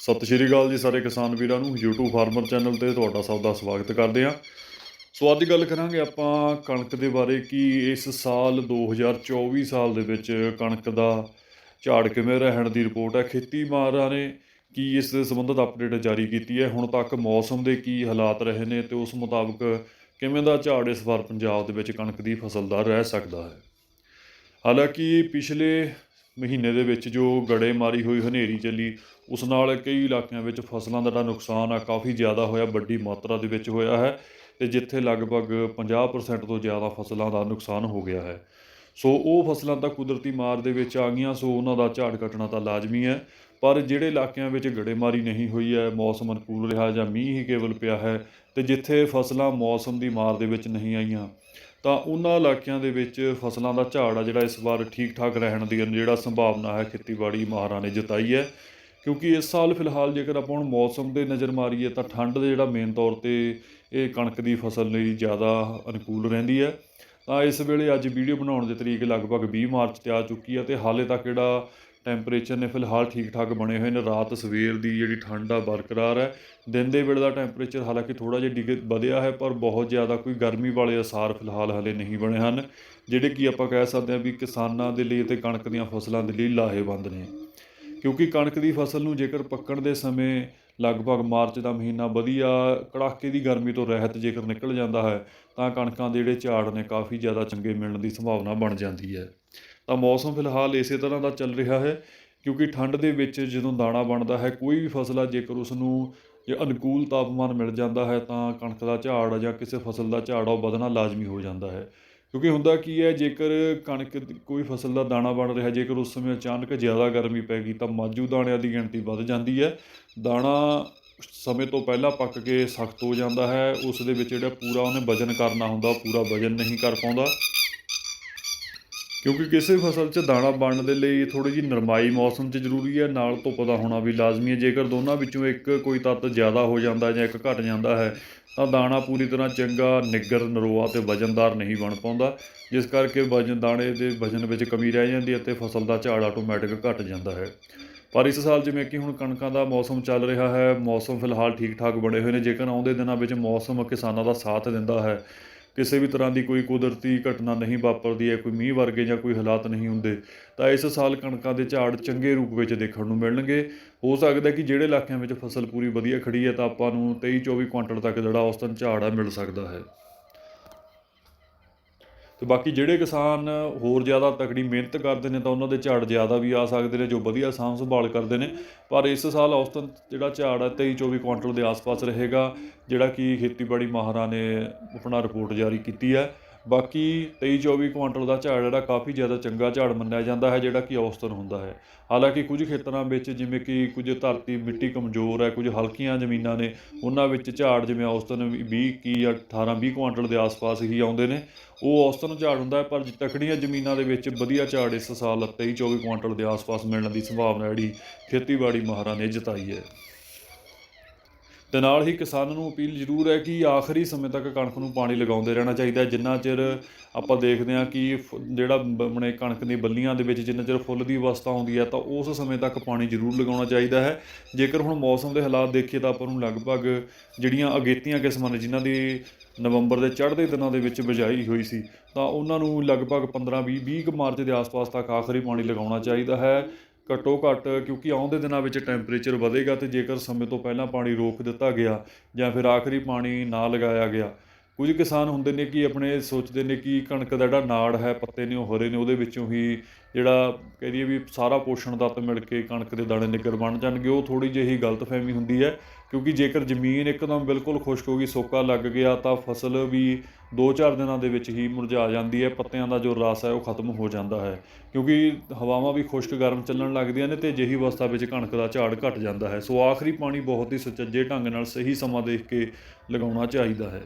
ਸਤਿ ਸ਼੍ਰੀ ਅਕਾਲ ਜੀ ਸਾਰੇ ਕਿਸਾਨ ਵੀਰਾਂ ਨੂੰ, YouTube ਫਾਰਮਰ ਚੈਨਲ ਤੇ ਤੁਹਾਡਾ ਸਭ ਦਾ ਸਵਾਗਤ ਕਰਦੇ ਹਾਂ। ਸੋ ਅੱਜ ਗੱਲ ਕਰਾਂਗੇ ਆਪਾਂ ਕਣਕ ਦੇ ਬਾਰੇ ਕਿ ਇਸ ਸਾਲ 2024 ਸਾਲ ਦੇ ਵਿੱਚ ਕਣਕ ਦਾ ਝਾੜ ਕਿਵੇਂ ਰਹਿਣ ਦੀ ਰਿਪੋਰਟ ਹੈ ਖੇਤੀ ਮਾਹਰਾਂ ਨੇ ਕੀ ਇਸ ਦੇ ਸੰਬੰਧਤ ਅਪਡੇਟ ਜਾਰੀ ਕੀਤੀ ਹੈ, ਹੁਣ ਤੱਕ ਮੌਸਮ ਦੇ ਕੀ ਹਾਲਾਤ ਰਹੇ ਨੇ ਤੇ ਉਸ ਮੁਤਾਬਕ ਕਿਵੇਂ ਦਾ ਝਾੜ ਇਸ ਵਾਰ ਪੰਜਾਬ ਦੇ ਵਿੱਚ ਕਣਕ ਦੀ ਫਸਲ ਦਾ ਰਹਿ ਸਕਦਾ ਹੈ। ਹਾਲਾਂਕਿ ਪਿਛਲੇ ਮਹੀਨੇ ਦੇ ਵਿੱਚ ਜੋ ਗੜੇਮਾਰੀ ਹੋਈ ਹਨੇਰੀ ਚੱਲੀ, ਉਸ ਨਾਲ ਕਈ ਇਲਾਕਿਆਂ ਵਿੱਚ ਫਸਲਾਂ ਦਾ ਜਿਹੜਾ ਨੁਕਸਾਨ ਆ, ਕਾਫੀ ਜ਼ਿਆਦਾ ਹੋਇਆ, ਵੱਡੀ ਮਾਤਰਾ ਦੇ ਵਿੱਚ ਹੋਇਆ ਹੈ ਤੇ ਜਿੱਥੇ ਲਗਭਗ 50% ਤੋਂ ਜ਼ਿਆਦਾ ਫਸਲਾਂ ਦਾ ਨੁਕਸਾਨ ਹੋ ਗਿਆ ਹੈ। ਸੋ ਉਹ ਫਸਲਾਂ ਤਾਂ ਕੁਦਰਤੀ ਮਾਰ ਦੇ ਵਿੱਚ ਆ ਗਈਆਂ, ਸੋ ਉਹਨਾਂ ਦਾ ਝਾੜ ਕੱਟਣਾ ਤਾਂ ਲਾਜ਼ਮੀ ਹੈ, ਪਰ ਜਿਹੜੇ ਇਲਾਕਿਆਂ ਵਿੱਚ ਗੜੇਮਾਰੀ ਨਹੀਂ ਹੋਈ ਹੈ, ਮੌਸਮ ਅਨੁਕੂਲ ਰਿਹਾ ਜਾਂ ਮੀਂਹ ਹੀ ਕੇਵਲ ਪਿਆ ਹੈ, ਤੇ ਜਿੱਥੇ ਫਸਲਾਂ ਮੌਸਮ ਦੀ ਮਾਰ ਦੇ ਵਿੱਚ ਨਹੀਂ ਆਈਆਂ ਤਾਂ ਉਹਨਾਂ ਇਲਾਕਿਆਂ ਦੇ ਵਿੱਚ ਫਸਲਾਂ ਦਾ ਝਾੜ ਆ ਜਿਹੜਾ ਇਸ ਵਾਰ ਠੀਕ ਠਾਕ ਰਹਿਣ ਦੀ ਜਿਹੜਾ ਸੰਭਾਵਨਾ ਹੈ, ਖੇਤੀਬਾੜੀ ਮਾਹਰਾਂ ਨੇ ਜਤਾਈ ਹੈ। ਕਿਉਂਕਿ ਇਸ ਸਾਲ ਫਿਲਹਾਲ ਜੇਕਰ ਆਪਾਂ ਹੁਣ ਮੌਸਮ ਦੇ ਨਜ਼ਰ ਮਾਰੀਏ ਤਾਂ ਠੰਡ ਦੇ ਜਿਹੜਾ ਮੇਨ ਤੌਰ ਤੇ ਇਹ ਕਣਕ ਦੀ ਫਸਲ ਲਈ ਜ਼ਿਆਦਾ ਅਨੁਕੂਲ ਰਹਿੰਦੀ ਹੈ। ਤਾਂ ਇਸ ਵੇਲੇ ਅੱਜ ਵੀਡੀਓ ਬਣਾਉਣ ਦੀ ਤਰੀਕ ਲਗਭਗ 20 ਮਾਰਚ ਤੇ ਆ ਚੁੱਕੀ ਹੈ ਤੇ ਹਾਲੇ ਤੱਕ ਜਿਹੜਾ ਟੈਂਪਰੇਚਰ ਨੇ ਫਿਲਹਾਲ ਠੀਕ ਠਾਕ ਬਣੇ ਹੋਏ ਨੇ। ਰਾਤ ਸਵੇਰ ਦੀ ਜਿਹੜੀ ਠੰਡ ਆ, ਬਰਕਰਾਰ ਹੈ। ਦਿਨ ਦੇ ਵੇਲੇ ਦਾ ਟੈਂਪਰੇਚਰ ਹਾਲਾਂਕਿ ਥੋੜਾ ਜਿਹਾ ਡਿਗ ਵਧਿਆ ਹੈ, ਪਰ ਬਹੁਤ ਜ਼ਿਆਦਾ ਕੋਈ ਗਰਮੀ ਵਾਲੇ ਅਸਾਰ ਫਿਲਹਾਲ ਹਲੇ ਨਹੀਂ ਬਣੇ ਹਨ, ਜਿਹੜੇ ਕਿ ਆਪਾਂ ਕਹਿ ਸਕਦੇ ਹਾਂ ਵੀ ਕਿਸਾਨਾਂ ਦੇ ਲਈ ਤੇ ਕਣਕ ਦੀਆਂ ਫਸਲਾਂ ਦੇ ਲਈ ਲਾਹੇਵੰਦ ਨੇ। ਕਿਉਂਕਿ ਕਣਕ ਦੀ ਫਸਲ ਨੂੰ ਜੇਕਰ ਪੱਕਣ ਦੇ ਸਮੇਂ ਲਗਭਗ ਮਾਰਚ ਦਾ ਮਹੀਨਾ ਵਧੀਆ, ਕੜਾਕੇ ਦੀ ਗਰਮੀ ਤੋਂ ਰਹਿਤ ਜੇਕਰ ਨਿਕਲ ਜਾਂਦਾ ਹੈ, ਤਾਂ ਕਣਕਾਂ ਦੇ ਜਿਹੜੇ ਝਾੜ ਨੇ ਕਾਫੀ ਜ਼ਿਆਦਾ ਚੰਗੇ ਮਿਲਣ ਦੀ ਸੰਭਾਵਨਾ ਬਣ ਜਾਂਦੀ ਹੈ। ਤਾਂ ਮੌਸਮ ਫਿਲਹਾਲ ਇਸੇ ਤਰ੍ਹਾਂ ਦਾ ਚੱਲ ਰਿਹਾ ਹੈ, ਕਿਉਂਕਿ ਠੰਡ ਦੇ ਵਿੱਚ ਜਦੋਂ ਦਾਣਾ ਬਣਦਾ ਹੈ, ਕੋਈ ਵੀ ਫਸਲ ਆ, ਜੇਕਰ ਉਸ ਨੂੰ ਜੇ ਅਨੁਕੂਲ ਤਾਪਮਾਨ ਮਿਲ ਜਾਂਦਾ ਹੈ, ਤਾਂ ਕਣਕ ਦਾ ਝਾੜ ਜਾਂ ਕਿਸੇ ਫਸਲ ਦਾ ਝਾੜ ਉਹ ਵਧਣਾ ਲਾਜ਼ਮੀ ਹੋ ਜਾਂਦਾ ਹੈ। ਕਿਉਂਕਿ ਹੁੰਦਾ ਕੀ ਹੈ, ਜੇਕਰ ਕਣਕ ਕੋਈ ਫਸਲ ਦਾ ਦਾਣਾ ਬਣ ਰਿਹਾ, ਜੇਕਰ ਉਸ ਸਮੇਂ ਅਚਾਨਕ ਜ਼ਿਆਦਾ ਗਰਮੀ ਪੈ ਗਈ, ਤਾਂ ਮਾਜੂ ਦਾਣਿਆਂ ਦੀ ਗਿਣਤੀ ਵੱਧ ਜਾਂਦੀ ਹੈ। ਦਾਣਾ ਸਮੇਂ ਤੋਂ ਪਹਿਲਾਂ ਪੱਕ ਕੇ ਸਖਤ ਹੋ ਜਾਂਦਾ ਹੈ, ਉਸ ਦੇ ਵਿੱਚ ਜਿਹੜਾ ਪੂਰਾ ਉਹਨੇ ਵਜਨ ਕਰਨਾ ਹੁੰਦਾ ਪੂਰਾ ਵਜਨ ਨਹੀਂ ਕਰ ਪਾਉਂਦਾ। ਕਿਉਂਕਿ ਕਿਸੇ ਫਸਲ 'ਚ ਦਾਣਾ ਬਣਨ ਦੇ ਲਈ ਥੋੜੀ ਜਿਹੀ ਨਰਮਾਈ ਮੌਸਮ 'ਚ ਜ਼ਰੂਰੀ ਹੈ, ਨਾਲ ਧੁੱਪ ਦਾ ਹੋਣਾ ਵੀ ਲਾਜ਼ਮੀ ਹੈ। ਜੇਕਰ ਦੋਨਾਂ ਵਿੱਚੋਂ ਇੱਕ ਕੋਈ ਤੱਤ ਜ਼ਿਆਦਾ ਹੋ ਜਾਂਦਾ ਜਾਂ ਇੱਕ ਘਟ ਜਾਂਦਾ ਹੈ, ਤਾਂ ਦਾਣਾ ਪੂਰੀ ਤਰ੍ਹਾਂ ਚੰਗਾ ਨਿੱਗਰ ਨਰੋਆ ਤੇ ਵਜਨਦਾਰ ਨਹੀਂ ਬਣ ਪਾਉਂਦਾ, ਜਿਸ ਕਰਕੇ ਵਜਨ, ਦਾਣੇ ਦੇ ਵਜਨ ਵਿੱਚ ਕਮੀ ਰਹਿ ਜਾਂਦੀ ਹੈ ਤੇ ਫਸਲ ਦਾ ਝਾੜ ਆਟੋਮੈਟਿਕ ਘਟ ਜਾਂਦਾ ਹੈ। ਪਰ ਇਸ ਸਾਲ ਜਿਵੇਂ ਕਿ ਹੁਣ ਕਣਕਾਂ ਦਾ ਮੌਸਮ ਚੱਲ ਰਿਹਾ ਹੈ, ਮੌਸਮ ਫਿਲਹਾਲ ਠੀਕ ਠਾਕ ਬਣੇ ਹੋਏ ਨੇ। ਜੇਕਰ ਆਉਂਦੇ ਦਿਨਾਂ ਵਿੱਚ ਮੌਸਮ ਕਿਸਾਨਾਂ ਦਾ ਸਾਥ ਦਿੰਦਾ ਹੈ ਕਿਸੇ ਵੀ ਤਰ੍ਹਾਂ ਦੀ ਕੋਈ ਕੁਦਰਤੀ ਘਟਨਾ ਨਹੀਂ ਵਾਪਰਦੀ ਹੈ, ਕੋਈ ਮੀਂਹ ਵਰਗੇ ਜਾਂ ਕੋਈ ਹਾਲਾਤ ਨਹੀਂ ਹੁੰਦੇ, ਤਾਂ ਇਸ ਸਾਲ ਕਣਕਾਂ ਦੇ ਝਾੜ ਚੰਗੇ ਰੂਪ ਵਿੱਚ ਦੇਖਣ ਨੂੰ ਮਿਲਣਗੇ। ਹੋ ਸਕਦਾ ਕਿ ਜਿਹੜੇ ਇਲਾਕਿਆਂ ਵਿੱਚ ਫਸਲ ਪੂਰੀ ਵਧੀਆ ਖੜੀ ਹੈ, ਤਾਂ ਆਪਾਂ ਨੂੰ 23 24 ਕੁਇੰਟਲ ਤੱਕ ਜਿਹੜਾ ਔਸਤਨ ਝਾੜ ਆ, ਮਿਲ ਸਕਦਾ ਹੈ। ਤੇ ਬਾਕੀ ਜਿਹੜੇ ਕਿਸਾਨ ਹੋਰ ਜ਼ਿਆਦਾ ਤਕੜੀ ਮਿਹਨਤ ਕਰਦੇ ਨੇ ਤਾਂ ਉਹਨਾਂ ਦੇ ਝਾੜ ਜ਼ਿਆਦਾ ਵੀ ਆ ਸਕਦੇ ਨੇ, ਜੋ ਵਧੀਆ ਸਾਂਭ ਸੰਭਾਲ ਕਰਦੇ ਨੇ। ਪਰ ਇਸ ਸਾਲ ਔਸਤਨ ਜਿਹੜਾ ਝਾੜ ਹੈ 23 24 ਕੁਇੰਟਲ ਦੇ ਆਸ-ਪਾਸ ਰਹੇਗਾ, ਜਿਹੜਾ ਕਿ ਖੇਤੀਬਾੜੀ ਮਾਹਰਾਂ ਨੇ ਆਪਣਾ ਰਿਪੋਰਟ ਜਾਰੀ ਕੀਤੀ ਹੈ। ਬਾਕੀ 23 24 ਕੁਇੰਟਲ ਦਾ ਝਾੜ ਜਿਹੜਾ ਕਾਫੀ ਜ਼ਿਆਦਾ ਚੰਗਾ ਝਾੜ ਮੰਨਿਆ ਜਾਂਦਾ ਹੈ, ਜਿਹੜਾ ਕਿ ਔਸਤਨ ਹੁੰਦਾ ਹੈ। ਹਾਲਾਂਕਿ ਕੁਝ ਖੇਤਰਾਂ ਵਿੱਚ ਜਿਵੇਂ ਕਿ ਕੁਝ ਧਰਤੀ ਮਿੱਟੀ ਕਮਜ਼ੋਰ ਹੈ, ਕੁਝ ਹਲਕੀਆਂ ਜ਼ਮੀਨਾਂ ਨੇ, ਉਹਨਾਂ ਵਿੱਚ ਝਾੜ ਜਿਵੇਂ ਔਸਤਨ 20 ਕੀ 18 20 ਕੁਇੰਟਲ ਦੇ ਆਸ-ਪਾਸ ਹੀ ਆਉਂਦੇ ਨੇ। ਉਹ ਔਸਤਨ ਝਾੜ ਹੁੰਦਾ ਹੈ, ਪਰ ਤਕੜੀਆਂ ਜ਼ਮੀਨਾਂ ਦੇ ਵਿੱਚ ਵਧੀਆ ਝਾੜ ਇਸ ਸਾਲ 23 24 ਕੁਇੰਟਲ ਦੇ ਆਸ-ਪਾਸ ਮਿਲਣ ਦੀ ਸੰਭਾਵਨਾ ਜਿਹੜੀ ਖੇਤੀਬਾੜੀ ਮਾਹਰਾਂ ਨੇ ਜਤਾਈ ਹੈ। ਤੇ ਨਾਲ ਹੀ ਕਿਸਾਨਾਂ ਨੂੰ ਅਪੀਲ ਜ਼ਰੂਰ ਹੈ ਕਿ ਆਖਰੀ ਸਮੇਂ ਤੱਕ ਕਣਕ ਨੂੰ ਪਾਣੀ ਲਗਾਉਂਦੇ ਰਹਿਣਾ ਚਾਹੀਦਾ ਜਿੰਨਾ ਚਿਰ ਆਪਾਂ ਦੇਖਦੇ ਹਾਂ ਕਿ ਫ- ਜਿਹੜਾ ਬ- ਆਪਣੇ ਕਣਕ ਦੀ ਬੱਲੀਆਂ ਦੇ ਵਿੱਚ ਜਿੰਨਾ ਚਿਰ ਫੁੱਲ ਦੀ ਅਵਸਥਾ ਆਉਂਦੀ ਹੈ, ਤਾਂ ਉਸ ਸਮੇਂ ਤੱਕ ਪਾਣੀ ਜ਼ਰੂਰ ਲਗਾਉਣਾ ਚਾਹੀਦਾ ਹੈ। ਜੇਕਰ ਹੁਣ ਮੌਸਮ ਦੇ ਹਾਲਾਤ ਦੇਖੀਏ, ਤਾਂ ਆਪਾਂ ਨੂੰ ਲਗਭਗ ਜਿਹੜੀਆਂ ਅਗੇਤੀਆਂ ਕਿਸਮਾਂ ਨੇ, ਜਿਨ੍ਹਾਂ ਦੀ ਨਵੰਬਰ ਦੇ ਚੜ੍ਹਦੇ ਦਿਨਾਂ ਦੇ ਵਿੱਚ ਬਿਜਾਈ ਹੋਈ ਸੀ, ਤਾਂ ਉਹਨਾਂ ਨੂੰ ਲਗਭਗ 15 20 20 ਕੁ ਮਾਰਚ ਦੇ ਆਸ-ਪਾਸ ਤੱਕ ਆਖਰੀ ਪਾਣੀ ਲਗਾਉਣਾ ਚਾਹੀਦਾ ਹੈ। ਘੱਟੋ ਘੱਟ ਕਿਉਂਕਿ ਆਉਂਦੇ ਦਿਨਾਂ ਵਿੱਚ ਟੈਂਪਰੇਚਰ ਵਧੇਗਾ ਅਤੇ ਜੇਕਰ ਸਮੇਂ ਤੋਂ ਪਹਿਲਾਂ ਪਾਣੀ ਰੋਕ ਦਿੱਤਾ ਗਿਆ ਜਾਂ ਫਿਰ ਆਖਰੀ ਪਾਣੀ ਨਾ ਲਗਾਇਆ ਗਿਆ ਕੁਝ ਕਿਸਾਨ ਹੁੰਦੇ ਨੇ ਕਿ ਆਪਣੇ ਸੋਚਦੇ ਨੇ ਕਿ ਕਣਕ ਦਾ ਜਿਹੜਾ ਨਾੜ ਹੈ, ਪੱਤੇ ਨੇ, ਉਹ ਹਰੇ ਨੇ, ਉਹਦੇ ਵਿੱਚੋਂ ਹੀ ਜਿਹੜਾ ਕਹਿ ਦਈਏ ਵੀ ਸਾਰਾ ਪੋਸ਼ਣ ਤੱਤ ਮਿਲ ਕੇ ਕਣਕ ਦੇ ਦਾਣੇ ਨਿੱਗਰ ਬਣ ਜਾਣਗੇ। ਉਹ ਥੋੜੀ ਜਿਹੀ ਗਲਤਫਹਿਮੀ ਹੁੰਦੀ ਹੈ ਕਿਉਂਕਿ ਜੇਕਰ ਜ਼ਮੀਨ ਇੱਕਦਮ ਬਿਲਕੁਲ ਖੁਸ਼ਕ ਹੋ ਗਈ, ਸੋਕਾ ਲੱਗ ਗਿਆ, ਤਾਂ ਫਸਲ ਵੀ 2-4 ਦਿਨਾਂ ਦੇ ਵਿੱਚ ਹੀ ਮੁਰਝਾ ਜਾਂਦੀ ਹੈ। ਪੱਤਿਆਂ ਦਾ ਜੋ ਰਸ ਹੈ, ਉਹ ਖਤਮ ਹੋ ਜਾਂਦਾ ਹੈ ਕਿਉਂਕਿ ਹਵਾਵਾਂ ਵੀ ਖੁਸ਼ਕ ਗਰਮ ਚੱਲਣ ਲੱਗਦੀਆਂ ਨੇ ਤੇ ਅਜਿਹੀ ਅਵਸਥਾ ਵਿੱਚ ਕਣਕ ਦਾ ਝਾੜ ਘਟ ਜਾਂਦਾ ਹੈ। ਸੋ ਆਖਰੀ ਪਾਣੀ ਬਹੁਤ ਹੀ ਸੁਚੱਜੇ ਢੰਗ ਨਾਲ ਸਹੀ ਸਮਾਂ ਦੇਖ ਕੇ ਲਗਾਉਣਾ ਚਾਹੀਦਾ ਹੈ।